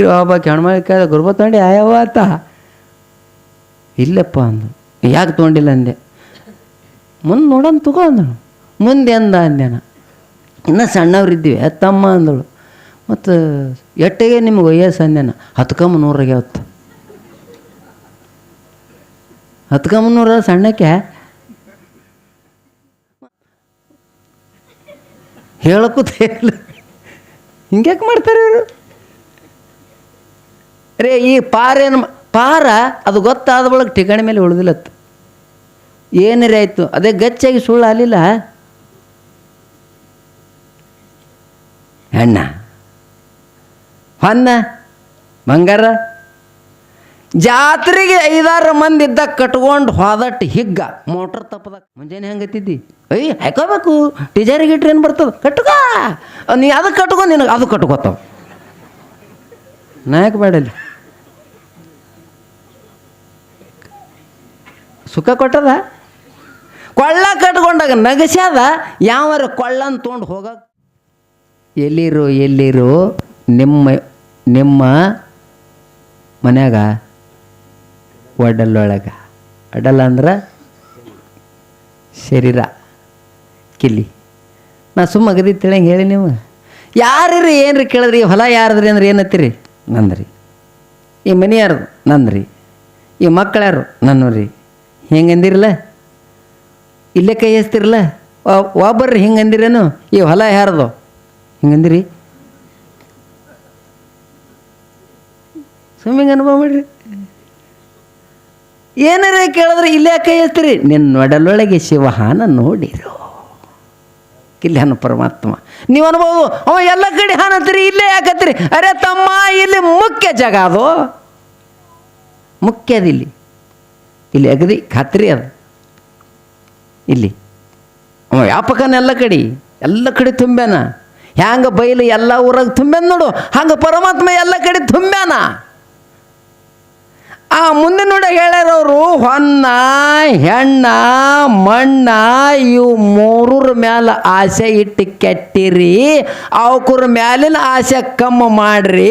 ಬಕ್ರಿ ಒಬ್ಬಾಕಿ ಹೆಣ್ಮಕ್ಳ ಗುರುಬ ತೊಗೊಂಡು ಯಾವ ಆತ ಇಲ್ಲಪ್ಪ ಅಂದ್ರು ಯಾಕೆ ತೊಗೊಂಡಿಲ್ಲ? ಅಂದೆ. ಮುಂದೆ ನೋಡೋಣ, ತಗೋ ಅಂದಳು. ಮುಂದೆ ಎಂದ ಅಂದೆನ ಇನ್ನೂ ಸಣ್ಣವ್ರಿದ್ದೀವಿ ತಮ್ಮ ಅಂದಳು. ಮತ್ತು ಎಟ್ಟಿಗೆ ನಿಮ್ಗೆ ವಯಸ್ಸು ಅಂದೆನ ಹತ್ಕಮ್ಮ ನೂರಾಗೆ ಅವತ್ತು ಹತ್ಕಮ್ಮ ನೂರ ಸಣ್ಣಕ್ಕೆ ಹೇಳಕ್ಕೂ ಇಲ್ಲ ಹಿಂಗ್ಯಾಕೆ ಮಾಡ್ತಾರೆ ಇವರು? ರೇ, ಈ ಪಾರೇನು ಪಾರ, ಅದು ಗೊತ್ತಾದ ಬಳಿಕ ಠಿಕಾಣಿ ಮೇಲೆ ಉಳಿದಿಲ್ಲತ್ತು ಏನಿರ ಆಯಿತು? ಅದೇ ಗಚ್ಚಾಗಿ ಸುಳ್ಳು ಆಗಲಿಲ್ಲ ಹೆಣ್ಣ ಹೊನ್ನ ಬಂಗಾರ ಜಾತ್ರೆಗೆ ಐದಾರು ಮಂದಿ ಇದ್ದ ಕಟ್ಕೊಂಡು ಹೋದಟ್ಟು ಹಿಗ್ಗ, ಮೋಟ್ರ್ ತಪ್ಪದ ಮುಂಜಾನೆ ಹೆಂಗತ್ತಿದ್ದಿ ಅಯ್ಯ ಹಾಕೋಬೇಕು. ಟೀಚರಿಗೆ ಏನು ಬರ್ತದ? ಕಟ್ಕೋ. ನೀ ಅದಕ್ಕೆ ಕಟ್ಕೊ, ನಿನಗೆ ಅದು ಕಟ್ಕೋತಾವ. ನಾಯಕ ಬೇಡಲ್ಲಿ? ಸುಖ ಕೊಟ್ಟದ? ಕೊಳ್ಳ ಕಟ್ಕೊಂಡಾಗ ನಗಸ್ಯಾದ? ಯಾವರ ಕೊಳ್ಳನ್ ತೊಗೊಂಡು ಹೋಗ? ಎಲ್ಲಿರು ಎಲ್ಲಿರು ನಿಮ್ಮ ನಿಮ್ಮ ಮನ್ಯಾಗ? ಒಡಲೊಳಗ. ಒಡಲ್ಲ ಅಂದ್ರೆ ಶರೀರ. ಕಿಲಿ. ನಾ ಸುಮ್ಮ ಅಗದಿ ತಿಳಂಗೆ ಹೇಳಿ ನೀವು. ಯಾರ್ರಿ ಏನ್ರಿ ಕೇಳಿದ್ರಿ? ಹೊಲ ಯಾರದ್ರಿ ಅಂದ್ರೆ ಏನತ್ತೀರಿ? ನಂದ್ರಿ. ಈ ಮನೆ ನಂದ್ರಿ. ಈ ಮಕ್ಕಳು ಯಾರು ಹೆಂಗೆ ಅಂದಿರಲ್ಲ ಇಲ್ಲೇ ಕೈ ಹಚ್ತಿರಲ್ಲ ಒಬ್ಬರ್ರಿ ಹಿಂಗೆ ಅಂದಿರೇನು ಈ ಹೊಲ ಯಾರ್ದು? ಹಿಂಗಂದಿರಿ? ಸುಮ್ಮಿಂಗೆ ಅನುಭವ ಮಾಡಿರಿ. ಏನಾರ ಕೇಳಿದ್ರೆ ಇಲ್ಲೇ ಕೈ ಹಚ್ತೀರಿ ನಿನ್ನ ಒಡಲೊಳಗೆ ಶಿವಹಾನ ನೋಡಿರು. ಕಿಲ್ಯಾನ ಪರಮಾತ್ಮ. ನೀವು ಅನ್ಬೋದು, ಅವ ಎಲ್ಲ ಕಡೆ ಹಾನತ್ತೀರಿ ಇಲ್ಲೇ ಯಾಕತ್ತೀರಿ ಅರೆ ತಮ್ಮ, ಇಲ್ಲಿ ಮುಖ್ಯ ಜಾಗ ಅದು. ಮುಖ್ಯ ಅದಿಲ್ಲಿ. ಇಲ್ಲಿ ಅಗದಿ ಖಾತ್ರಿ ಅದ. ಇಲ್ಲಿ. ಅವ ವ್ಯಾಪಕನ ಎಲ್ಲ ಕಡೆ ಎಲ್ಲ ಕಡೆ ತುಂಬ್ಯಾನ ಹ್ಯಾಂಗ ಬೈಲು ಎಲ್ಲ ಊರಾಗ ತುಂಬ್ಯಾನ ನೋಡು, ಹಂಗೆ ಪರಮಾತ್ಮ ಎಲ್ಲ ಕಡೆ ತುಂಬ್ಯಾನ ಆ ಮುಂದೆ ನೋಡಿ ಹೇಳ್ಯಾರವರು, ಹೊನ್ನ, ಹೆಣ್ಣ, ಮಣ್ಣ, ಇವು ಮೂರರ ಮ್ಯಾಲ ಆಸೆ ಇಟ್ಟು ಕೆಟ್ಟಿರಿ, ಅವಕ್ರ ಮ್ಯಾಲಿನ ಆಸೆ ಕಮ್ಮಿ ಮಾಡ್ರಿ,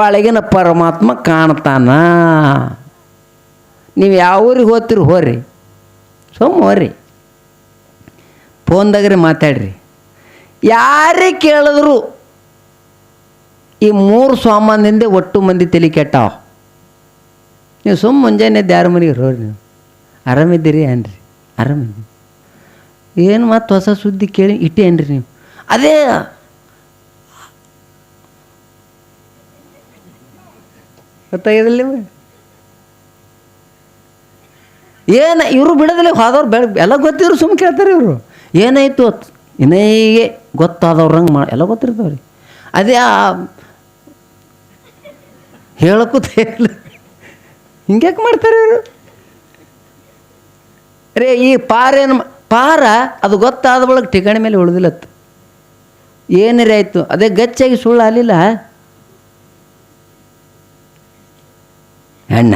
ಒಳಗಿನ ಪರಮಾತ್ಮ ಕಾಣ್ತಾನ. ನೀವು ಯಾವ ಊರಿಗೆ ಹೋಗ್ತೀರಿ ಹೋರಿ ಸುಮ್ಮ ಹೋರಿ ಫೋನ್ದಾಗ್ರಿ ಮಾತಾಡ್ರಿ. ಯಾರೇ ಕೇಳಿದ್ರು ಈ ಮೂರು ಸ್ವಾಮಾನಿಂದ ಒಟ್ಟು ಮಂದಿ ತಲೆ ಕೆಟ್ಟಾವ. ನೀವು ಸುಮ್ಮ ಮುಂಜಾನೆ ಯಾರ ಮನೆಗೆ ಹೋರಿ ನೀವು. ಆರಾಮಿದ್ದೀರಿ ಏನ್ರಿ? ಆರಾಮಿದ್ದೀರಿ. ಏನು ಮತ್ತು ಹೊಸ ಸುದ್ದಿ ಕೇಳಿ ಇಟ್ಟೇನ್ರಿ ನೀವು? ಅದೇ ಗೊತ್ತಾಗಿದಲ್ಲ ಏನು ಇವರು ಬಿಡೋದಿಲ್ಲ ಹೋದವ್ರು ಬೆಳ, ಎಲ್ಲ ಗೊತ್ತಿದ್ರು ಸುಮ್ಮ ಕೇಳ್ತಾರೆ ಇವರು. ಏನಾಯ್ತು ಇನ್ನೇಗೆ ಗೊತ್ತಾದವ್ರಂಗೆ ಮಾ, ಎಲ್ಲ ಗೊತ್ತಿರ್ತಾವ್ರಿ. ಅದೇ ಆ ಹೇಳಕ್ಕೂ ಇಲ್ಲ. ಹಿಂಗ್ಯಾಕೆ ಮಾಡ್ತಾರೆ ಇವರು? ರೇ, ಈ ಪಾರೇನು ಪಾರ ಅದು ಗೊತ್ತಾದ ಬಳಿಕ ಠಿಕಾಣಿ ಮೇಲೆ ಉಳಿದಿಲ್ಲತ್ತು ಏನರೇ ಆಯಿತು? ಅದೇ ಗಚ್ಚಾಗಿ ಸುಳ್ಳು ಆಗಲಿಲ್ಲ? ಹೆಣ್ಣ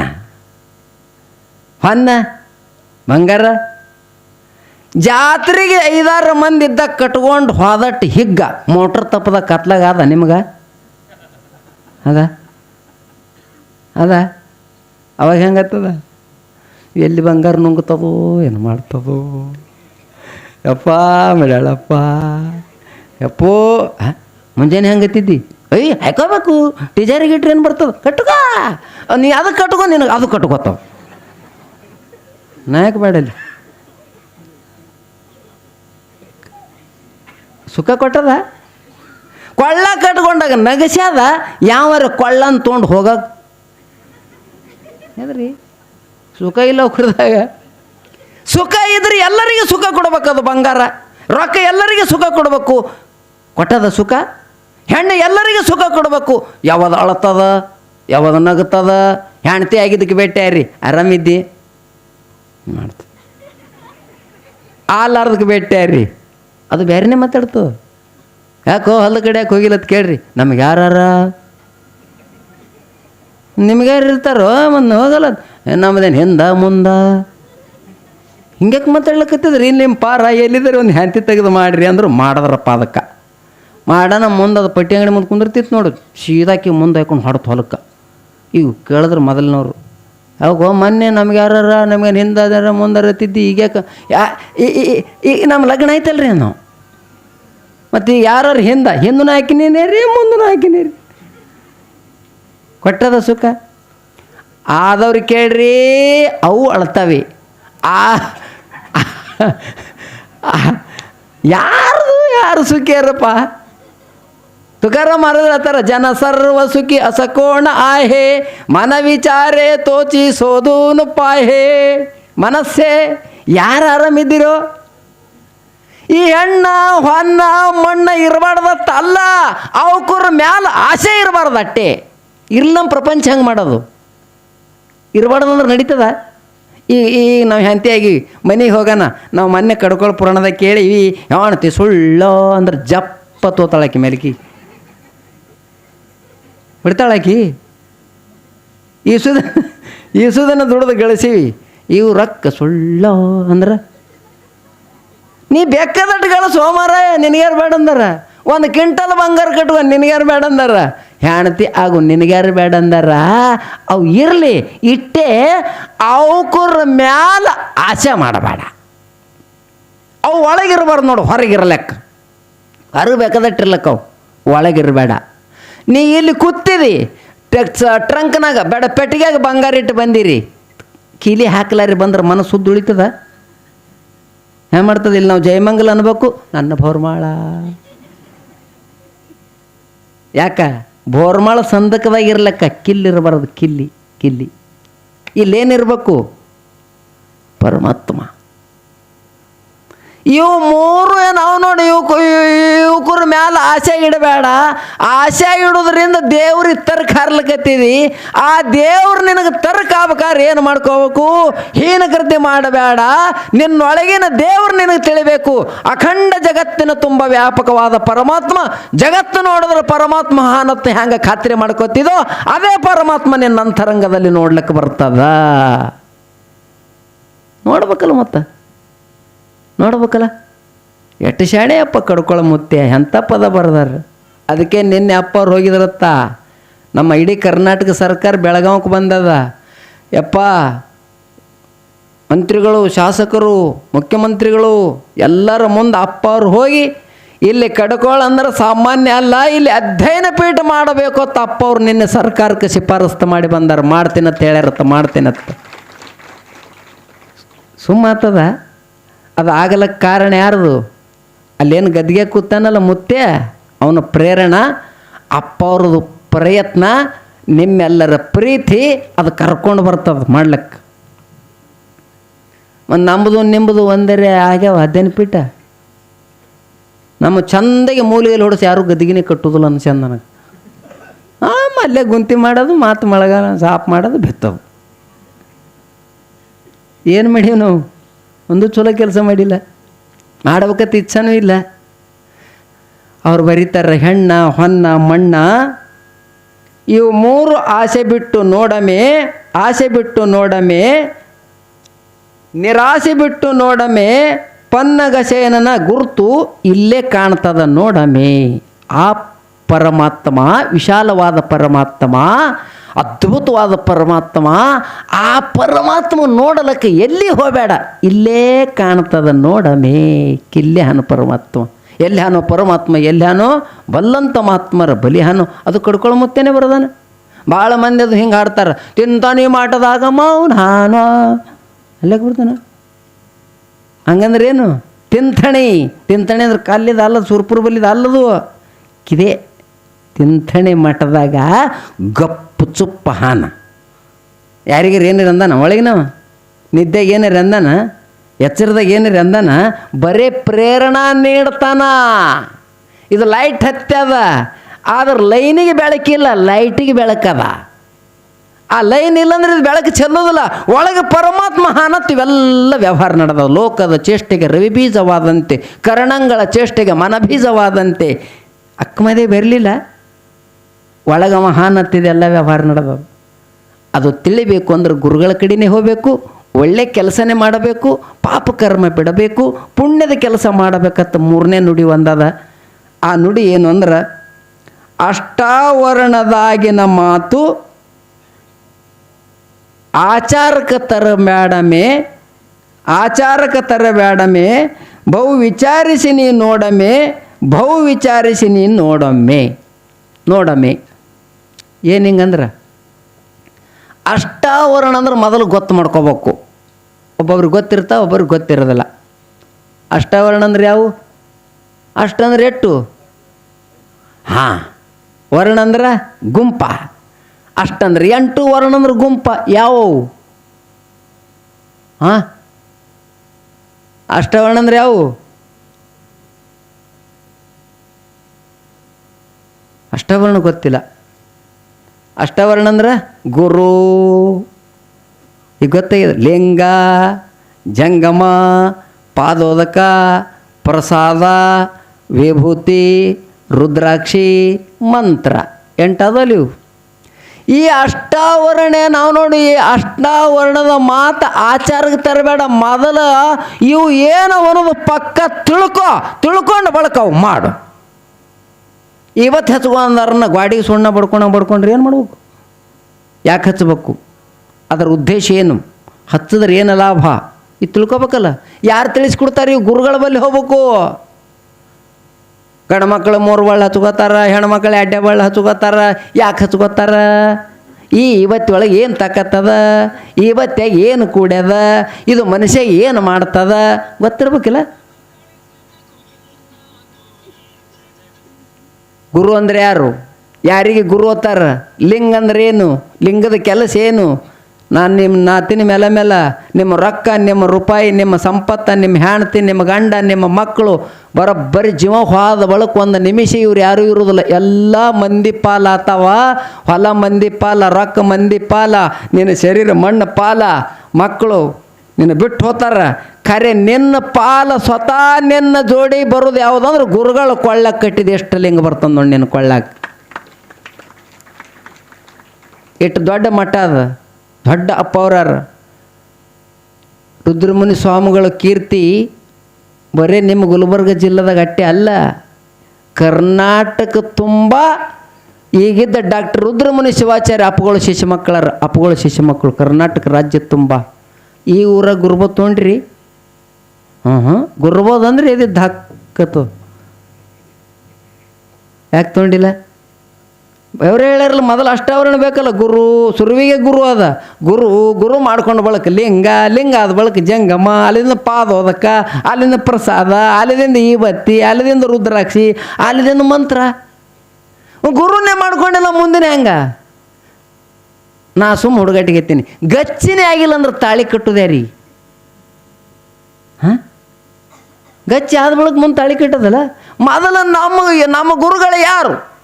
ಹೊನ್ನ. ಬಂಗಾರ ಜಾತ್ರೆಗೆ ಐದಾರು ಮಂದಿ ಇದ್ದ ಕಟ್ಕೊಂಡು ಹೋದಟ್ಟು ಹಿಗ್ಗ, ಮೋಟ್ರ್ ತಪ್ಪದ ಕತ್ಲಾಗ ಅದ ನಿಮ್ಗೆ? ಅದ? ಅದ? ಅವಾಗ ಹೆಂಗತ್ತದ? ಎಲ್ಲಿ ಬಂಗಾರ ನುಂಗ್ತದೋ ಏನು ಮಾಡ್ತದೋ? ಯಪ್ಪ ಮೇಡಳಪ್ಪ ಯಪ್ಪೋ ಮುಂಜಾನೆ ಹೆಂಗತ್ತಿದ್ದಿ? ಅಯ್ಯ ಹಾಕೋಬೇಕು. ಟೀಚರಿಗೆ ಏನು ಬರ್ತದೆ? ಕಟ್ಕೋ. ನೀ ಅದಕ್ಕೆ ಕಟ್ಕೊ, ನಿನಗೆ ಅದು ಕಟ್ಕೋತಾವ. ನಾಯಕ ಬೇಡಲ್ಲ. ಸುಖ ಕೊಟ್ಟದ? ಕೊಳ್ಳ ಕಟ್ಕೊಂಡಾಗ ನಗಸ್ಯಾದ ಯಾವಾರ ಕೊಳ್ಳನ್ ತೊಗೊಂಡು ಹೋಗಕ್ಕೆ ಎದ್ರಿ ಸುಖ ಇಲ್ಲ ಕುಡ್ದಾಗ ಸುಖ ಇದ್ರೆ ಎಲ್ಲರಿಗೂ ಸುಖ ಅದು ಬಂಗಾರ. ರೊಕ್ಕ ಎಲ್ಲರಿಗೂ ಸುಖ ಕೊಡಬೇಕು. ಕೊಟ್ಟದ ಸುಖ? ಹೆಣ್ಣು ಎಲ್ಲರಿಗೂ ಸುಖ ಕೊಡಬೇಕು. ಯಾವ್ದು ಅಳತದ? ಯಾವ್ದು ನಗುತ್ತದ ಹೆಣ್ತಿ ಆಗಿದ್ದಕ್ಕೆ ಭೇಟಿಯಾರಿ ಆರಾಮಿದ್ದಿ? ಮಾಡ್ತ ಆಲಾರ್ದಕ್ಕೆ ಭೇಟಿಯಾರಿ ಅದು ಬೇರೆನೇ ಮಾತಾಡ್ತು. ಯಾಕೋ ಹೊಲದ ಕಡೆ ಯಾಕೆ ಹೋಗಿಲ್ಲ ಅಂತ ಕೇಳ್ರಿ. ನಮ್ಗೆ ಯಾರಾರ? ನಿಮ್ಗೆ ಯಾರು ಇರ್ತಾರೋ? ಮೊನ್ನೆ ಹೋಗಲ್ಲ. ನಮ್ಮದೇನು ಹಿಂದ ಮುಂದ? ಹಿಂಗ್ಯಾಕೆ ಮಾತಾಡ್ಲಕತ್ತಿದ್ರಿ? ಇಲ್ಲಿ ನಿಮ್ಮ ಪಾರ ಎಲ್ಲಿದ್ದಾರೆ ಒಂದು ಹ್ಯಾಂತಿ ತೆಗೆದು ಮಾಡ್ರಿ ಅಂದ್ರು ಮಾಡಿದ್ರಪ್ಪ ಅದಕ್ಕೆ. ಮಾಡೋಣ ಮುಂದೆ ಅದು ಪಟ್ಟಿ ಅಂಗಡಿ ಮುಂದೆ ಕುಂದಿರ್ತಿತ್ತು ನೋಡು. ಸೀದಾಕಿ ಮುಂದೆ ಹಾಕೊಂಡು ಹೊಡ್ತು ಹೊಲಕ್ಕೆ. ಇವು ಕೇಳಿದ್ರೆ ಮೊದಲಿನವ್ರು. ಅವಾಗ ಮೊನ್ನೆ ನಮ್ಗೆ ಯಾರ ನಮಗೆ ಹಿಂದಾರ ಮುಂದಾರ ತಿದ್ದಿ ಈಗ ಯಾ ಈಗ ನಮ್ಮ ಲಗ್ನ ಐತಲ್ರಿ ನಾವು ಮತ್ತು ಈಗ ಯಾರು ಹಿಂದ ಹಿಂದೂ ಹಾಕಿನೇನೆ ರೀ ಮುಂದೂ ಹಾಕಿನೇ ರೀ ಕೊಟ್ಟದ ಸುಖ? ಆದವ್ರು ಕೇಳ್ರಿ, ಅವು ಅಳ್ತವೆ. ಆ ಯಾರು ಯಾರು ತುಕಾರ ಹೇಳ್ತಾರ ಜನ ಸರ್ವ ಸುಖಿ ಅಸಕೋಣ ಆಹೆ. ಮನ ವಿಚಾರೇ ತೋಚಿ ಸೋದೂನು ಪಾಹೆ. ಮನಸ್ಸೇ ಯಾರು ಆರಾಮಿದ್ದೀರೋ ಈ ಹೆಣ್ಣ, ಹೊನ್ನ, ಮಣ್ಣ ಇರಬಾರ್ದತ್ತ ಅಲ್ಲ ಅವಕರ ಮ್ಯಾಲ ಆಸೆ ಇರಬಾರ್ದು ಅಟ್ಟೆ ಇಲ್ಲ ನಮ್ಮ ಪ್ರಪಂಚ ಹೆಂಗೆ ಮಾಡೋದು. ಇರಬಾರ್ದಂದ್ರೆ ನಡೀತದ? ಈ ಈಗ ನಾವು ಹೆಂತಿಯಾಗಿ ಮನೆಗೆ ಹೋಗೋಣ, ನಾವು ಮೊನ್ನೆ ಕಡ್ಕೊಳ್ ಪುರಾಣದಾಗ ಕೇಳಿವಿ ಯಾವಣತಿ ಸುಳ್ಳು ಅಂದ್ರೆ ಜಪ್ಪ ತೋತಾಳಕಿ ಮೇಲ್ಕಿ ಬಿಡ್ತಾಳಾಕಿ ಈಸುದ ಈಸುದನ್ನ ದುಡ್ದು ಗಳಿಸಿವಿ. ಇವು ರೊಕ್ಕ ಸುಳ್ಳ ಅಂದ್ರೆ, ನೀ ಬೇಕಾದಟ್ಟು ಗಳ ಸೋಮಾರ, ನಿನಗ್ಯಾರು ಬೇಡ ಅಂದಾರ. ಒಂದು ಕ್ವಿಂಟಲ್ ಬಂಗಾರ ಕಟ್ಟುವ ನಿನಗ್ಯಾರು ಬೇಡ ಅಂದಾರ. ಹೆಣತಿ ಆಗು ನಿನಗ್ಯಾರು ಬೇಡ ಅಂದಾರ. ಅವು ಇರಲಿ, ಇಟ್ಟೆ ಅವಕ್ರ ಮ್ಯಾಲ ಆಸೆ ಮಾಡಬೇಡ. ಅವು ಒಳಗಿರಬಾರ್ದು ನೋಡು, ಹೊರಗಿರಲೆಕ್ಕ. ಹೊರಗೆ ಬೇಕಾದಟ್ಟಿರ್ಲಕ್ಕ ಅವು. ಒಳಗಿರಬೇಡ. ನೀ ಇಲ್ಲಿ ಕೂತಿರಿ ಟ್ರಂಕ್ನಾಗ, ಬೇಡ ಪೆಟ್ಟಿಗೆಗೆ ಬಂಗಾರ ಇಟ್ಟು ಬಂದಿರಿ. ಕೀಲಿ ಹಾಕ್ಲಾರಿ ಬಂದ್ರೆ ಮನಸ್ಸು ಸುದ್ದು ಉಳಿತದ? ಏನು ಮಾಡ್ತದೆ ಇಲ್ಲಿ ನಾವು ಜಯಮಂಗಲ ಅನ್ಬೇಕು? ನನ್ನ ಭೋರ್ಮಾಳ. ಯಾಕ? ಭೋರ್ಮಾಳ ಸಂದಕವಾಗಿರ್ಲಕ್ಕ ಕಿಲ್ಲಿರಬಾರ್ದು ಕಿಲ್ಲಿ ಕಿಲ್ಲಿ. ಇಲ್ಲೇನಿರ್ಬೇಕು? ಪರಮಾತ್ಮ. ಇವು ಮೂರು ನಾವು ನೋಡಿ, ಇವು ಯುವಕರ ಮ್ಯಾಲ ಆಸೆ ಇಡಬೇಡ. ಆಸೆ ಇಡೋದ್ರಿಂದ ದೇವ್ರಿಗೆ ತರ್ಕ ಹಾರ್ಲಕತ್ತಿದಿ. ಆ ದೇವ್ರು ನಿನಗೆ ತರ್ಕ ಆಗ್ಬೇಕಾದ್ರೆ ಏನು ಮಾಡ್ಕೋಬೇಕು? ಹೀನಕೃತಿ ಮಾಡಬೇಡ. ನಿನ್ನೊಳಗಿನ ದೇವ್ರು ನಿನಗೆ ತಿಳಿಬೇಕು. ಅಖಂಡ ಜಗತ್ತಿನ ತುಂಬ ವ್ಯಾಪಕವಾದ ಪರಮಾತ್ಮ. ಜಗತ್ತು ನೋಡಿದ್ರೆ ಪರಮಾತ್ಮ ಹಾನತ್ತು ಹೆಂಗೆ ಖಾತ್ರಿ ಮಾಡ್ಕೋತಿದೋ, ಅದೇ ಪರಮಾತ್ಮ ನಿನ್ನ ಅಂತರಂಗದಲ್ಲಿ ನೋಡ್ಲಿಕ್ಕೆ ಬರ್ತದ. ನೋಡ್ಬೇಕಲ್ಲ ಮತ್ತೆ? ನೋಡ್ಬೇಕಲ್ಲ? ಎಟ್ಟು ಶಾಣೆ ಅಪ್ಪ ಕಡ್ಕೊಳ ಮುತ್ತೆ ಎಂಥ ಪದ ಬರ್ದಾರ? ಅದಕ್ಕೆ ನಿನ್ನೆ ಅಪ್ಪ ಅವ್ರು ಹೋಗಿದ್ರತ್ತ. ನಮ್ಮ ಇಡೀ ಕರ್ನಾಟಕ ಸರ್ಕಾರ ಬೆಳಗಾವಕ್ಕೆ ಬಂದದ. ಯಪ್ಪ, ಮಂತ್ರಿಗಳು, ಶಾಸಕರು, ಮುಖ್ಯಮಂತ್ರಿಗಳು, ಎಲ್ಲರ ಮುಂದೆ ಅಪ್ಪ ಅವ್ರು ಹೋಗಿ, ಇಲ್ಲಿ ಕಡ್ಕೋಳ ಅಂದ್ರೆ ಸಾಮಾನ್ಯ ಅಲ್ಲ, ಇಲ್ಲಿ ಅಧ್ಯಯನ ಪೀಠ ಮಾಡಬೇಕು ಅಂತ ಅಪ್ಪ ಅವ್ರು ನಿನ್ನೆ ಸರ್ಕಾರಕ್ಕೆ ಶಿಫಾರಸ್ತು ಮಾಡಿ ಬಂದಾರ. ಮಾಡ್ತೀನಂತ ಹೇಳ್ಯಾರತ್ತ, ಮಾಡ್ತೀನಂತ. ಸುಮ್ಮಾತದ? ಅದು ಆಗಲಕ್ಕೆ ಕಾರಣ ಯಾರದು? ಅಲ್ಲೇನು ಗದ್ದಿಗೆ ಕೂತಾನಲ್ಲ ಮುತ್ತೆ? ಅವನ ಪ್ರೇರಣ ಅಪ್ಪ ಅವ್ರದ್ದು ಪ್ರಯತ್ನ, ನಿಮ್ಮೆಲ್ಲರ ಪ್ರೀತಿ ಅದು ಕರ್ಕೊಂಡು ಬರ್ತದೆ ಮಾಡ್ಲಿಕ್ಕೆ ಒಂದು ನಂಬುದು ನಿಂಬುದು ಒಂದರೆ ಆಗ್ಯಾವ ಅದೇನು ಪೀಠ. ನಮ್ಮ ಚಂದಗೆ ಮೂಲಿಗೆಲ್ಲಿ ಹೊಡೆಸಿ ಯಾರು ಗದ್ದಿಗೆನೆ ಕಟ್ಟುದಿಲ್ಲ ಅನ್ಸ ನನಗೆ. ಆಮ, ಅಲ್ಲೇ ಗುಂತಿ ಮಾಡೋದು, ಮಾತು ಮಳೆಗಾಲ, ಸಾಪ್ ಮಾಡೋದು ಬೆತ್ತವು ಏನು ಮಾಡೀವಿ ನಾವು? ಒಂದು ಚಲೋ ಕೆಲಸ ಮಾಡಿಲ್ಲ. ಮಾಡ್ಬೇಕಂತ ಇಚ್ಛನೂ ಇಲ್ಲ. ಅವ್ರು ಬರೀತಾರೆ ಹೆಣ್ಣ, ಹೊನ್ನ, ಮಣ್ಣ. ಇವು ಮೂರು ಆಸೆ ಬಿಟ್ಟು ನೋಡಮೆ, ಆಸೆ ಬಿಟ್ಟು ನೋಡಮೆ, ನಿರಾಸೆ ಬಿಟ್ಟು ನೋಡಮೆ ಪನ್ನಗಸೇನನ ಗುರುತು ಇಲ್ಲೇ ಕಾಣ್ತದ ನೋಡಮೆ. ಆ ಪರಮಾತ್ಮ, ವಿಶಾಲವಾದ ಪರಮಾತ್ಮ ಅದ್ಭುತವಾದ ಪರಮಾತ್ಮ, ಆ ಪರಮಾತ್ಮ ನೋಡಲಕ್ಕೆ ಎಲ್ಲಿ ಹೋಗಬೇಡ? ಇಲ್ಲೇ ಕಾಣ್ತದ ನೋಡಮೇ ಕಿಲ್ಯಾನು ಪರಮಾತ್ಮ. ಎಲ್ಲಾನೋ ಪರಮಾತ್ಮ ಎಲ್ಯಾನೋ ಬಲ್ಲಂತ ಮಾತ್ಮರ ಬಲಿಹಾನು ಅದು ಕಡ್ಕೊಳ್ಳೋ ಮುತ್ತೇನೆ ಬರೋದಾನ. ಭಾಳ ಮಂದಿ ಅದು ಹಿಂಗೆ ಆಡ್ತಾರೆ ತಿಂತಾನೆ ಮಾಟದಾಗ ಮೌನಾನ ಅಲ್ಲೇ ಬಿಡ್ತಾನ ಹಂಗಂದ್ರೆ ಏನು? ತಿಂತಣಿ. ತಿಂತಣಿ ಅಂದ್ರೆ ಕಲ್ಲಿದ ಅಲ್ಲದು, ಸುರ್ಪುರ್ ಬಲ್ಲಿದ ಅಲ್ಲದು. ಕಿದೆ. ತಿಂಥಣಿ ಮಠದಾಗ ಗಪ್ಪು ಚುಪ್ಪ ಹಾನ. ಯಾರಿಗಾರ ಏನು ಅಂದಾನ? ಒಳಗಿನ ನಿದ್ದೆಗೆ ಏನು ಅಂದಾನ? ಎಚ್ಚರದಾಗ ಏನು ಅಂದಾನ? ಬರೀ ಪ್ರೇರಣಾ ನೀಡ್ತಾನ. ಇದು ಲೈಟ್ ಹತ್ತದ ಆದ್ರೆ ಲೈನಿಗೆ ಬೆಳಕಿಲ್ಲ ಲೈಟಿಗೆ ಬೆಳಕದ ಆ ಲೈನ್ ಇಲ್ಲಂದ್ರೆ ಇದು ಬೆಳಕು ಚೆಲ್ಲೋದಿಲ್ಲ. ಒಳಗೆ ಪರಮಾತ್ಮ ಹಾನತ್ ಇವೆಲ್ಲ ವ್ಯವಹಾರ ನಡೆದ ಲೋಕದ ಚೇಷ್ಟೆಗೆ ರವಿಬೀಜವಾದಂತೆ, ಕರ್ಣಂಗಳ ಚೇಷ್ಟೆಗೆ ಮನಬೀಜವಾದಂತೆ. ಅಕ್ಕಮದೇ ಬರಲಿಲ್ಲ. ಒಳಗೆ ಹಾನತ್ತಿದೆಲ್ಲ ವ್ಯವಹಾರ ನಡೆದವು. ಅದು ತಿಳಿಬೇಕು ಅಂದ್ರೆ ಗುರುಗಳ ಕಡೆನೇ ಹೋಗಬೇಕು, ಒಳ್ಳೆ ಕೆಲಸನೇ ಮಾಡಬೇಕು, ಪಾಪ ಕರ್ಮ ಬಿಡಬೇಕು, ಪುಣ್ಯದ ಕೆಲಸ ಮಾಡಬೇಕಂತ ಮೂರನೇ ನುಡಿ ಒಂದದ. ಆ ನುಡಿ ಏನು ಅಂದ್ರೆ, ಅಷ್ಟಾವರಣದಾಗಿನ ಮಾತು ಆಚಾರಕ ತರ ಆಚಾರಕ್ಕೆ ಆಚಾರಕ ತರ ಬೇಡಮೆ ಬಹು ವಿಚಾರಿಸಿ ನೀ ನೋಡಮೆ, ಬಹು ವಿಚಾರಿಸಿ ನೀ ನೋಡಮ್ಮೆ ನೋಡಮೆ. ಏನು ಹಿಂಗಂದ್ರೆ? ಅಷ್ಟಾವರಣ ಅಂದ್ರೆ ಮೊದಲು ಗೊತ್ತು ಮಾಡ್ಕೋಬೇಕು. ಒಬ್ಬೊಬ್ರಿಗೆ ಗೊತ್ತಿರ್ತಾ ಒಬ್ಬರಿಗೆ ಗೊತ್ತಿರೋದಿಲ್ಲ. ಅಷ್ಟಾವರಣ ಅಂದ್ರೆ ಯಾವು? ಅಷ್ಟಂದ್ರೆ ಎಟ್ಟು? ಹಾಂ. ವರ್ಣ ಅಂದ್ರೆ ಗುಂಪ. ಅಷ್ಟಂದ್ರೆ ಎಂಟು ವರ್ಣ ಅಂದ್ರೆ ಗುಂಪ. ಯಾವವು? ಹಾಂ. ಅಷ್ಟವರ್ಣ ಅಂದ್ರೆ ಯಾವು? ಅಷ್ಟವರ್ಣ ಗೊತ್ತಿಲ್ಲ. ಅಷ್ಟವರ್ಣ ಅಂದ್ರೆ ಗುರು. ಈಗ ಗೊತ್ತಾಗಿದೆ ಲಿಂಗ, ಜಂಗಮ, ಪಾದೋದಕ, ಪ್ರಸಾದ, ವಿಭೂತಿ, ರುದ್ರಾಕ್ಷಿ, ಮಂತ್ರ. ಎಂಟದಲ್ಲಿ ಇವು. ಈ ಅಷ್ಟಾವರ್ಣೆ ನಾವು ನೋಡಿ, ಈ ಅಷ್ಟಾವರಣದ ಮಾತು ಆಚಾರಕ್ಕೆ ತರಬೇಡ. ಮೊದಲ ಇವು ಏನು ಅನ್ನೋದು ಪಕ್ಕ ತಿಳ್ಕೊ, ತಿಳ್ಕೊಂಡು ಬಳಕವು ಮಾಡು. ಇವತ್ತು ಹಚ್ಕೊಂಡಾರನ್ನ ಗಾಡಿಗೆ ಸುಣ್ಣ ಬಡ್ಕೊಂಡು ಬಡ್ಕೊಂಡ್ರೆ ಏನು ಮಾಡ್ಬೇಕು? ಯಾಕೆ ಹಚ್ಚಬೇಕು ಅದರ ಉದ್ದೇಶ ಏನು? ಹಚ್ಚಿದ್ರೆ ಏನು ಲಾಭ? ಇದು ತಿಳ್ಕೊಬೇಕಲ್ಲ. ಯಾರು ತಿಳಿಸ್ಕೊಡ್ತಾರೆ? ಇವು ಗುರುಗಳ ಬಳಿ ಹೋಗ್ಬೇಕು. ಗಂಡು ಮಕ್ಕಳು ಮೂರು ಬಳ್ಳ ಹಚ್ಕೋತಾರ ಹೆಣ್ಮಕ್ಳು ಎಡ್ಡೆ ಬಳ್ಳ ಹಚ್ಕೋತಾರ, ಯಾಕೆ ಹಚ್ಕೋತಾರ? ಈ ಇವತ್ತೊಳಗೆ ಏನು ತಕ್ಕತ್ತದ ಇವತ್ತಾಗ ಏನು ಕೂಡ್ಯದ? ಇದು ಮನುಷ್ಯ ಏನು ಮಾಡ್ತದ? ಗೊತ್ತಿರ್ಬೇಕಿಲ್ಲ? ಗುರು ಅಂದ್ರೆ ಯಾರು? ಯಾರಿಗೆ ಗುರು ಓದ್ತಾರ ಲಿಂಗ ಅಂದ್ರೆ ಏನು? ಲಿಂಗದ ಕೆಲಸ ಏನು? ನಾನು ನಿಮ್ಮ ನಾತಿನ ಮೇಲೆ ಮೇಲೆ, ನಿಮ್ಮ ರೊಕ್ಕ, ನಿಮ್ಮ ರೂಪಾಯಿ, ನಿಮ್ಮ ಸಂಪತ್ತ, ನಿಮ್ಮ ಹೆಂಡತಿ, ನಿಮ್ಮ ಗಂಡ, ನಿಮ್ಮ ಮಕ್ಕಳು, ಬರೋಬ್ಬರಿ ಜೀವ ಹೋದ ಬಳಕ ಒಂದು ನಿಮಿಷ ಇವ್ರು ಯಾರೂ ಇರುವುದಿಲ್ಲ ಎಲ್ಲ ಮಂದಿ ಪಾಲ ಆತವ. ಹೊಲ ಮಂದಿ ಪಾಲ, ರೊಕ್ಕ ಮಂದಿ ಪಾಲ, ನಿನ್ನ ಶರೀರ ಮಣ್ಣು ಪಾಲ. ಮಕ್ಕಳು ನಿನ್ನ ಬಿಟ್ಟು ಹೋತಾರ. ಖರೆ ನಿನ್ನ ಪಾಲ ಸ್ವತಃ ನಿನ್ನ ಜೋಡಿ ಬರೋದು ಯಾವುದಂದ್ರೆ ಗುರುಗಳು ಕೊಳ್ಳಕ್ಕೆ ಕಟ್ಟಿದ. ಎಷ್ಟು ಲಿಂಗ ಬರ್ತದೆ ನೋಡಿ ನಿನ್ನ ಕೊಳ್ಳಕ್ಕೆ ಎಷ್ಟು ದೊಡ್ಡ ಮಠ ಅದ. ದೊಡ್ಡ ಅಪ್ಪವ್ರಾರ. ರುದ್ರಮುನಿ ಸ್ವಾಮಿಗಳ ಕೀರ್ತಿ ಬರೀ ನಿಮ್ಮ ಗುಲ್ಬರ್ಗ ಜಿಲ್ಲೆದಾಗ ಅಟ್ಟೆ ಅಲ್ಲ. ಕರ್ನಾಟಕ ತುಂಬ ಈಗಿದ್ದ ಡಾಕ್ಟರ್ ರುದ್ರಮುನಿ ಶಿವಾಚಾರ್ಯ ಅಪ್ಪಗಳು ಶಿಶು ಮಕ್ಕಳರ, ಅಪ್ಪಗಳು ಶಿಶು ಮಕ್ಕಳು ಕರ್ನಾಟಕ ರಾಜ್ಯ ತುಂಬ. ಈ ಊರಾಗ ಗುರುಬ ತೊಗೊಂಡ್ರಿ ಹ್ಞೂ ಹ್ಞೂ ಗುರುಬೋದ್ ಅಂದ್ರೆ ಇದು ಧಕ್ಕತ್ತು ಯಾಕೆ ತೊಗೊಂಡಿಲ್ಲ? ಅವ್ರು ಹೇಳ್ಯಾರಲ್ಲ, ಮೊದಲು ಅಷ್ಟಾವರಣ ಬೇಕಲ್ಲ, ಗುರು ಸುರುವಿಗೆ ಗುರು ಅದ. ಗುರು ಗುರು ಮಾಡ್ಕೊಂಡು ಬಳಕ, ಲಿಂಗ ಲಿಂಗ ಅದ ಬಳಕ ಜಂಗಮ, ಅಲ್ಲಿಂದ ಪಾದ ಓದಕ್ಕ ಅಲ್ಲಿಂದ ಪ್ರಸಾದ, ಅಲ್ಲಿಂದ ಈ ಬತ್ತಿ ಅಲ್ಲಿಂದ ರುದ್ರಾಕ್ಷಿ, ಅಲ್ಲಿಂದ ಮಂತ್ರ. ಗುರುನೇ ಮಾಡ್ಕೊಂಡಿಲ್ಲ ಮುಂದಿನ ಹೆಂಗ? ನಾ ಸುಮ್ಮ ಹುಡುಗಾಟಿಗೆ ಎತ್ತೀನಿ ಗಚ್ಚಿನೇ ಆಗಿಲ್ಲ ಅಂದ್ರೆ ತಾಳಿ ಕಟ್ಟುದೇ ರೀ ಹಾಂ? ಗಚ್ಚಿ ಆದ ಬಳಿಕ ಮುಂದೆ ತಾಳಿ ಮೊದಲು ನಮ್ಮ ನಮ್ಮ ಗುರುಗಳು ಯಾರು?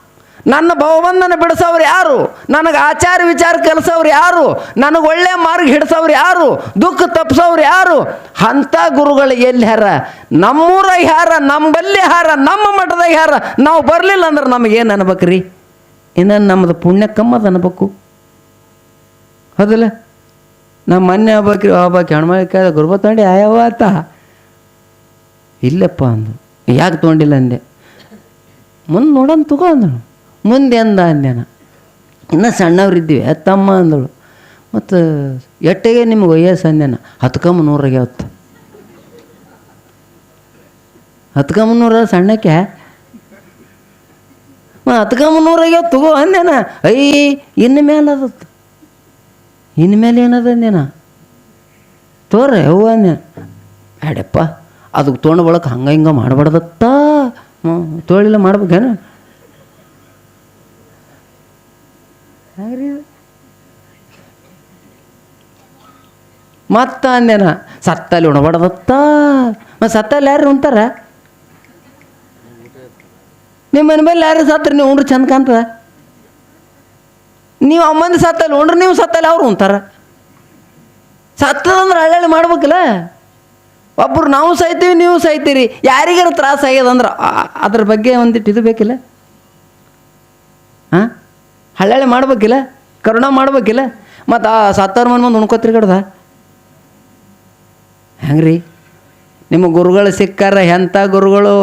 ನನ್ನ ಭವಬಂಧನ ಬಿಡಿಸೋರು ಯಾರು? ನನಗೆ ಆಚಾರ ವಿಚಾರ ಕಲಿಸೋರು ಯಾರು? ನನಗೆ ಒಳ್ಳೆ ಮಾರ್ಗ ಹಿಡಿಸೋರು ಯಾರು? ದುಃಖ ತಪ್ಪಿಸೋರು ಯಾರು? ಅಂಥ ಗುರುಗಳು ಎಲ್ಲಿ ಹಾರ ನಮ್ಮೂರಾಗ ಹಾರ ನಮ್ಮಲ್ಲಿ ಹಾರ ನಮ್ಮ ಮಠದಾಗ ಹಾರ ನಾವು ಬರಲಿಲ್ಲ ಅಂದ್ರೆ ನಮಗೇನು ಅನ್ಬೇಕ್ರಿ? ಇನ್ನು ನಮ್ಮದು ಪುಣ್ಯ ಕಮ್ಮದ ಅನ್ಬೇಕು. ಹೌದಲ್ಲ? ನಮ್ಮ ಮೊನ್ನೆ ಹಬ್ಬಕ್ರಿ ಹಬ್ಬಕ್ಕೆ ಹೆಣ್ಮಕ್ಳ ಗುರುಬ ತೊಗೊಂಡು ಆಯವ ಆತ ಇಲ್ಲಪ್ಪ ಅಂದು ಯಾಕೆ ತೊಗೊಂಡಿಲ್ಲ ಅಂದೆ? ಮುಂದೆ ನೋಡೋಣ ತಗೋ ಅಂದಳು. ಮುಂದೆ ಅಂದ ಅಂದೆನ ಇನ್ನೂ ಸಣ್ಣವ್ರಿದ್ದೀವಿ ತಮ್ಮ ಅಂದಳು. ಮತ್ತು ಎಟ್ಟಿಗೆ ನಿಮ್ಗೆ ವಯಸ್ಸು ಅಂದೆನ ಹತ್ಕಮ್ಮ ನೂರಾಗೆ ಅವತ್ತು ಹತ್ಕಮ್ಮ ನೂರ ಸಣ್ಣಕ್ಕೆ? ಹತ್ಕಮ್ಮ ನೂರಾಗೆ ತಗೋ ಅಂದೆನ ಅಯ್ಯ ಇನ್ನು ಮೇಲೆ ಅದತ್ತು ಇನ್ನು ಮೇಲೆ ಏನದ ಅಂದೆನ ತೋರ ಹೂವು ಅಂದೆ. ಅಡಪ್ಪ. ಅದಕ್ಕೆ ತೊಗೊಂಡು ಬಳಕ ಹಂಗೆ ಹಿಂಗೆ ಮಾಡಬಾರ್ದತ್ತ? ಹ್ಞೂ ತೊಳಿಲ್ಲ ಮಾಡ್ಬೇಕೇನು ಮತ್ತ ಅಂದೇನ ಸತ್ತಲ್ಲಿ ಉಣಬಾರ್ದತ್ತ? ಮತ್ತು ಸತ್ತಲ್ಲಿ ಯಾರು ಉಣ್ತಾರ? ನಿಮ್ಮ ಮನೆ ಮೇಲೆ ಯಾರು ಸತ್ರಿ ನೀವು ಉಂಡ್ರೆ ಚಂದ ಕಾಣ್ತದ ನೀವು ಅಮ್ಮಂದು ಮಂದಿ ಸತ್ತಲ್ಲಿ ಉಂಡ್ರೆ ನೀವು ಸತ್ತಲ್ಲಿ ಅವ್ರು ಉಣ್ತಾರ. ಸತ್ತದಂದ್ರೆ ಹಳ್ಳಿ ಮಾಡ್ಬೇಕಲ್ಲ? ಒಬ್ಬರು ನಾವು ಸಾಯ್ತೀವಿ, ನೀವು ಸಾಯ್ತೀರಿ. ಯಾರಿಗಾರ ತ್ರಾಸ ಆಗ್ಯದಂದ್ರೆ ಅದ್ರ ಬಗ್ಗೆ ಒಂದಿಟ್ಟು ಇದು ಬೇಕಿಲ್ಲ? ಹಾಂ? ಹಳ್ಳಿ ಮಾಡ್ಬೇಕಿಲ್ಲ? ಕರುಣ ಮಾಡ್ಬೇಕಿಲ್ಲ? ಮತ್ತು ಆ ಸತ್ತಾರ ಮನೆ ಮುಂದೆ ಉಣ್ಕೋತಿರ್ಗಡ್ದ ಹೆಂಗ್ರಿ? ನಿಮ್ಮ ಗುರುಗಳು ಸಿಕ್ಕಾರ ಎಂಥ ಗುರುಗಳು?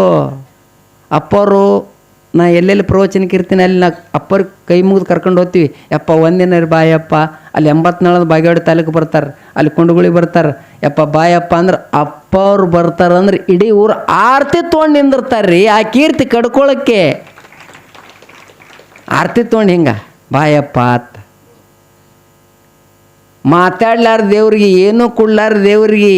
ಅಪ್ಪವರು ನಾ ಎಲ್ಲೆಲ್ಲಿ ಪ್ರವಚನಕ್ಕೆ ಇರ್ತೀನಿ ಅಲ್ಲಿ ನಾ ಅಪ್ಪರ್ ಕೈ ಮುಗಿದು ಕರ್ಕೊಂಡು ಹೋಗ್ತೀವಿ. ಯಪ್ಪ ಒಂದಿನ ಬಾಯಪ್ಪ, ಅಲ್ಲಿ ಎಂಬತ್ನಾಳದ ಬಾಗೇವಾಡಿ ತಾಲೂಕು ಬರ್ತಾರೆ, ಅಲ್ಲಿ ಕುಂಡಗುಳಿ ಬರ್ತಾರೆ. ಯಪ್ಪ, ಬಾಯಪ್ಪ ಅಂದ್ರೆ ಅಪ್ಪವ್ರು ಬರ್ತಾರಂದ್ರೆ ಇಡೀ ಊರು ಆರತಿ ತೊಗೊಂಡು ನಿಂದಿರ್ತಾರೆ ರೀ ಆ ಕೀರ್ತಿ ಕಡ್ಕೊಳಕ್ಕೆ. ಆರತಿ ತೊಗೊಂಡು ಹಿಂಗ? ಬಾಯಪ್ಪ ಅತ್ತ ಮಾತಾಡ್ಲಾರ ದೇವ್ರಿಗೆ, ಏನೂ ಕೊಡ್ಲಾರ ದೇವ್ರಿಗೆ.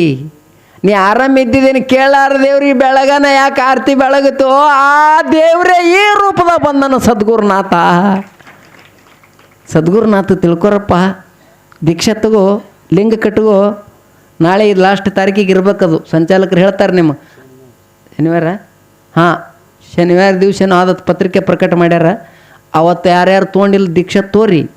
ನೀ ಆರಾಮಿದ್ದಿದ್ದೀನಿ ಕೇಳಾರ ದೇವ್ರಿಗೆ ಬೆಳಗನ ಯಾಕೆ ಆರತಿ ಬೆಳಗುತ್ತೋ, ಆ ದೇವ್ರೇ ಈ ರೂಪದ ಬಂದನು ಸದ್ಗುರುನಾಥ. ಸದ್ಗುರುನಾಥ ತಿಳ್ಕೊರಪ್ಪ, ದೀಕ್ಷೆ ತಗೋ, ಲಿಂಗ ಕಟ್ಗೋ ನಾಳೆ ಇದು ಲಾಸ್ಟ್ ತಾರೀಕಿಗೆ ಇರ್ಬೇಕದು. ಸಂಚಾಲಕರು ಹೇಳ್ತಾರೆ ನಿಮ್ಮ ಶನಿವಾರ? ಹಾಂ, ಶನಿವಾರ ದಿವಸನೂ ಆದತ್ತು ಪತ್ರಿಕೆ ಪ್ರಕಟ ಮಾಡ್ಯಾರ. ಅವತ್ತು ಯಾರ್ಯಾರು ತೊಗೊಂಡಿಲ್ಲ ದೀಕ್ಷೆ ತೋರಿ.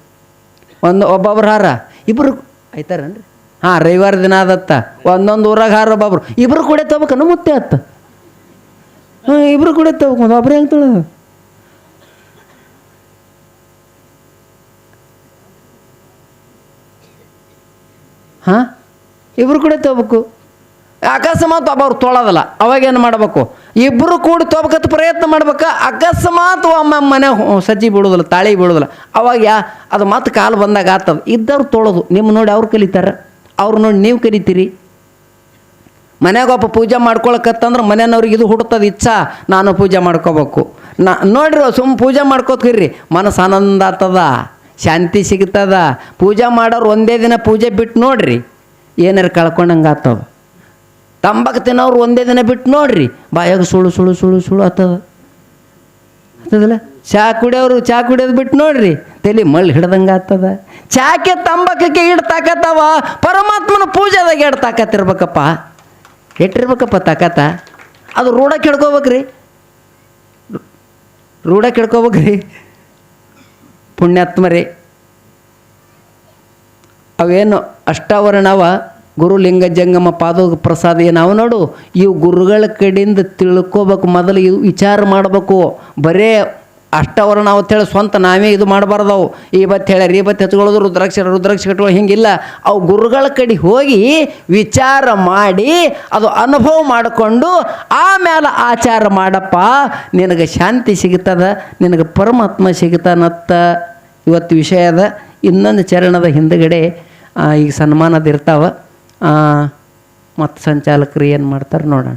ಒಂದು ಒಬ್ಬೊಬ್ರು ಹಾರ. ಇಬ್ಬರು ಆಯ್ತಾರನ್ರಿ? ಹಾಂ, ರವಿವಾರ ದಿನ ಆದತ್ತ. ಒಂದೊಂದು ಊರಾಗ ಹಾರ ಒಬ್ಬೊಬ್ರು. ಇಬ್ರು ಕೂಡ ತಗೋಬೇಕನ್ನು ಮುತ್ತೆ ಅತ್ತ ಹಾಂ, ಇಬ್ರು ಕೂಡ ತಗೋಬೇಕು ಒಬ್ರು ಹೆಂಗೆ ತೊಳೋದು ಹಾಂ, ಇಬ್ರು ಕೂಡ ತಗೋಬೇಕು. ಅಕಸ್ಮಾತ್ ಒಬ್ಬರು ತೊಳೋದಲ್ಲ ಅವಾಗೇನು ಮಾಡಬೇಕು? ಇಬ್ಬರು ಕೂಡಿ ತೊಗೋಬೇಕಂತ ಪ್ರಯತ್ನ ಮಾಡ್ಬೇಕು, ಅಕಸ್ಮಾತ್ ಒಮ್ಮೆ ಮನೆ ಸಜ್ಜಿ ಬಿಡೋದಿಲ್ಲ ತಾಳಿ ಬಿಡೋದಿಲ್ಲ ಅವಾಗ ಯಾ, ಅದು ಮತ್ತೆ ಕಾಲು ಬಂದಾಗ ಆತದ. ಇದ್ದವ್ರು ತೊಳೋದು ನಿಮ್ಮ ನೋಡಿ ಅವ್ರು ಕಲಿತಾರೆ. ಅವ್ರು ನೋಡಿ ನೀವು ಕರಿತೀರಿ. ಮನೆಗೊಬ್ಬ ಒಬ್ಬ ಪೂಜೆ ಮಾಡ್ಕೊಳಕತ್ತಂದ್ರೆ ಮನೆಯವ್ರಿಗೆ ಇದು ಹುಡ್ತದ ಇಚ್ಛಾ, ನಾನು ಪೂಜೆ ಮಾಡ್ಕೋಬೇಕು. ನಾ, ನೋಡ್ರಿ ಸುಮ್ಮ ಪೂಜೆ ಮಾಡ್ಕೋತೀರಿ ಮನಸ್ಸು ಆನಂದ ಆಗ್ತದ, ಶಾಂತಿ ಸಿಗ್ತದ. ಪೂಜೆ ಮಾಡೋರು ಒಂದೇ ದಿನ ಪೂಜೆ ಬಿಟ್ಟು ನೋಡ್ರಿ, ಏನಾರು ಕಳ್ಕೊಂಡಂಗೆ ಆಗ್ತದ. ತಂಬಾಕು ತಿನ್ನೋರು ಒಂದೇ ದಿನ ಬಿಟ್ಟು ನೋಡ್ರಿ, ಬಾಯಾಗ ಸುಳು ಸುಳು ಸುಳು ಸುಳು ಆಗ್ತದ. ಆಗ್ತದಲ್ಲ? ಚಾ ಕುಡಿಯೋರು ಚಾ ಕುಡಿಯೋದು ಬಿಟ್ಟು ನೋಡ್ರಿ, ತಲೆ ಮಳ್ಳಿ ಹಿಡ್ದಂಗೆ ಆಗ್ತದ. ಚಾಕೆ ತಂಬಕಕ್ಕೆ ಇಡ್ ತಾಕತ್ತವ ಪರಮಾತ್ಮನ ಪೂಜೆದಾಗ ಎಡ್ ತಾಕತ್ತಿರ್ಬೇಕಪ್ಪ ಎಟ್ಟಿರ್ಬೇಕಪ್ಪ ತಾಕತ್ತ. ಅದು ರೂಢ ಕೆಡ್ಕೋಬೇಕ್ರಿ. ರೂಢ ಕೆಡ್ಕೋಬೇಕ್ರಿ. ಪುಣ್ಯಾತ್ಮರಿ. ಅವೇನು ಅಷ್ಟಾವರಣವ, ಗುರುಲಿಂಗ ಜಂಗಮ ಪಾದ ಪ್ರಸಾದ ನಾವು ನೋಡು, ಇವು ಗುರುಗಳ ಕಡೆಯಿಂದ ತಿಳ್ಕೋಬೇಕು, ಮೊದಲು ಇವು ವಿಚಾರ ಮಾಡಬೇಕು. ಬರೇ ಅಷ್ಟಾವರಣ ಹೇಳಿ ಸ್ವಂತ ನಾವೇ ಇದು ಮಾಡಬಾರ್ದವು. ಈ ಬತ್ತು ಹೇಳ್ಯಾರ, ಈ ಬತ್ತು ಹಚ್ಕೊಳ್ಳೋದು ರುದ್ರಾಕ್ಷ ರುದ್ರಾಕ್ಷ ಕಟ್ಕೊಳ್ಳೋ ಹಿಂಗಿಲ್ಲ. ಅವು ಗುರುಗಳ ಕಡೆ ಹೋಗಿ ವಿಚಾರ ಮಾಡಿ, ಅದು ಅನುಭವ ಮಾಡಿಕೊಂಡು ಆಮೇಲೆ ಆಚಾರ ಮಾಡಪ್ಪ. ನಿನಗೆ ಶಾಂತಿ ಸಿಗುತ್ತದೆ ನಿನಗೆ ಪರಮಾತ್ಮ ಸಿಗುತ್ತಾನತ್ತ ಇವತ್ತು ವಿಷಯ ಅದ. ಇನ್ನೊಂದು ಚರಣದ ಹಿಂದುಗಡೆ ಈಗ ಸನ್ಮಾನದ ಇರ್ತಾವ. ಮತ್ತು ಸಂಚಾಲಕರು ಏನು ಮಾಡ್ತಾರೆ ನೋಡೋಣ.